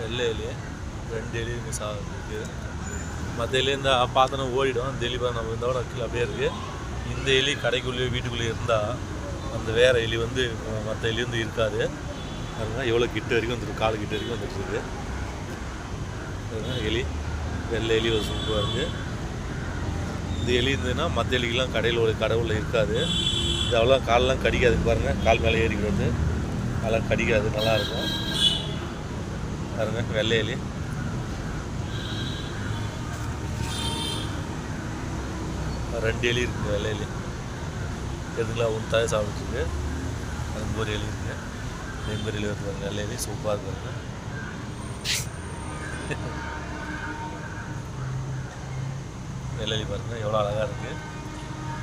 வெள்ளை எலி ரெண்டு எலி மிஸ் ஆகுது மற்ற எலி இருந்தால் பார்த்தோன்னா ஓடிடும். அந்த எலி நம்ம இந்த கீழே அப்படியே இருக்குது இந்த எலி கடைக்குள்ளேயே வீட்டுக்குள்ளேயே இருந்தால் அந்த வேறு எலி வந்து மற்ற எலி வந்து இருக்காது. அதனால் எவ்வளோ கிட்ட வரைக்கும் வந்துருக்கு கால் கிட்ட வரைக்கும் வந்துட்டுருக்கு அதுதான் எலி. வெள்ளை எலி ஒரு சூப்பராக இருக்குது இந்த எலி இருந்ததுன்னா மற்ற எலிக்கெலாம் கடையில் ஒரு கடவுளில் இருக்காது. இது அவ்வளோ காலெலாம் கடிக்காது. பாருங்கள் கால் மேலே ஏறிக்கிறது. அதெல்லாம் கடிக்காது. நல்லாயிருக்கும் பாருங்க வெள்ளை எலி ரெண்டு எலி இருக்குது வெள்ளை எலி எதுங்களா ஒன்று தாய் சாப்பிட்டுருக்கு? அது ஒரு எலி இருக்கு. எண்பது எலி வந்து வெள்ளையலி. வெள்ளை எலி சூப்பராக வெள்ளை எலி பாருங்க எவ்வளோ அழகாக இருக்குது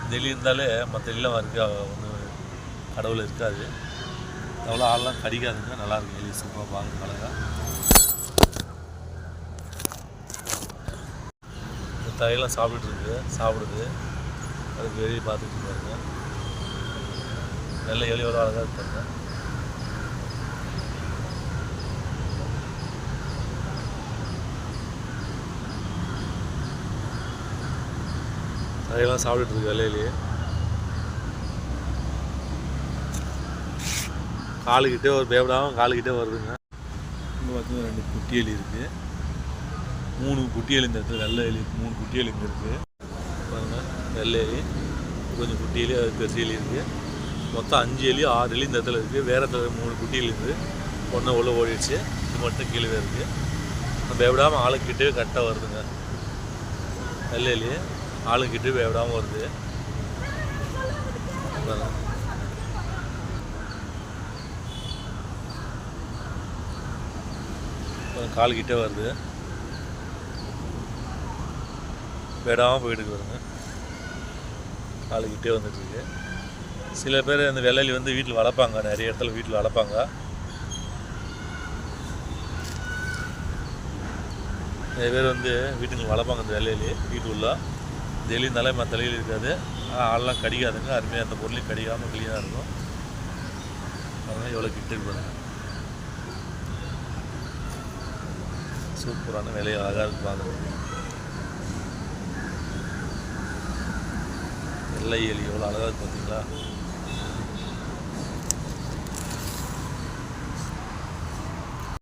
இந்த எலி இருந்தாலே மற்ற எல்லாம் இருக்கு ஒன்று கடவுள் இருக்காது. அவ்வளோ ஆள்லாம் கடிக்காதுங்க. நல்லாயிருக்கும் எலி சூப்பராக பார்க்குறது அழகாக இந்த தாயெல்லாம் சாப்பிட்டுட்டு இருக்குது சாப்பிடுது. அதுக்கு வெளியே பார்த்துட்டு பாருங்க வெள்ளை எலி அழகாக இருப்பாங்க தாயெல்லாம் சாப்பிட்டுட்டு இருக்கு வெள்ளையிலேயே காலுக்கிட்டே ஒரு பேப்படாமல் காலுக்கிட்டே வருதுங்க. இங்கே பார்த்தீங்கன்னா ரெண்டு குட்டி எலி இருக்குது மூணு குட்டி எலி இந்த இடத்துல வெள்ளை எலி மூணு குட்டி எலி இங்கே இருக்குது வெள்ளை எலி. கொஞ்சம் குட்டி எலி அது பெருசு எலி இருக்குது மொத்தம் அஞ்சு எலி ஆறு எலி இந்த இடத்துல இருக்குது வேறு இடத்துல மூணு குட்டி இருக்குது ஒன்று உள்ள ஓடிடுச்சு. இது மட்டும் கீழே இருக்குது நம்ம எப்படாமல் ஆளுக்கிட்டே கரெக்டாக வருதுங்க. வெள்ளை எலி. ஆளுக்கிட்டே எப்படாமல் வருது. கால்கிட்டே வருது. விடாமல் போயிட்டு வருங்க காலுக்கிட்டே வந்துட்டுருக்கு. சில பேர் அந்த வெள்ளைலி வந்து வீட்டில் வளர்ப்பாங்க. நிறைய இடத்துல வீட்டில் வளர்ப்பாங்க. நிறைய பேர் வந்து வீட்டுக்கு வளர்ப்பாங்க இந்த வெள்ளையிலி வீட்டுக்குள்ள இந்த எலி நல்லா மற்ற தலையில் இருக்காது. ஆள்லாம் கடிக்காதுங்க. அருமையாக அந்த பொருளையும் கடிக்காமல் க்ளீனாக இருக்கும். அதனால் எவ்வளோ கிட்ட இருக்கு சூப்பரான வேலையை அழகாக இருக்கு பார்க்குறது வெள்ளை எலி எவ்வளோ அழகாக பார்த்தீங்களா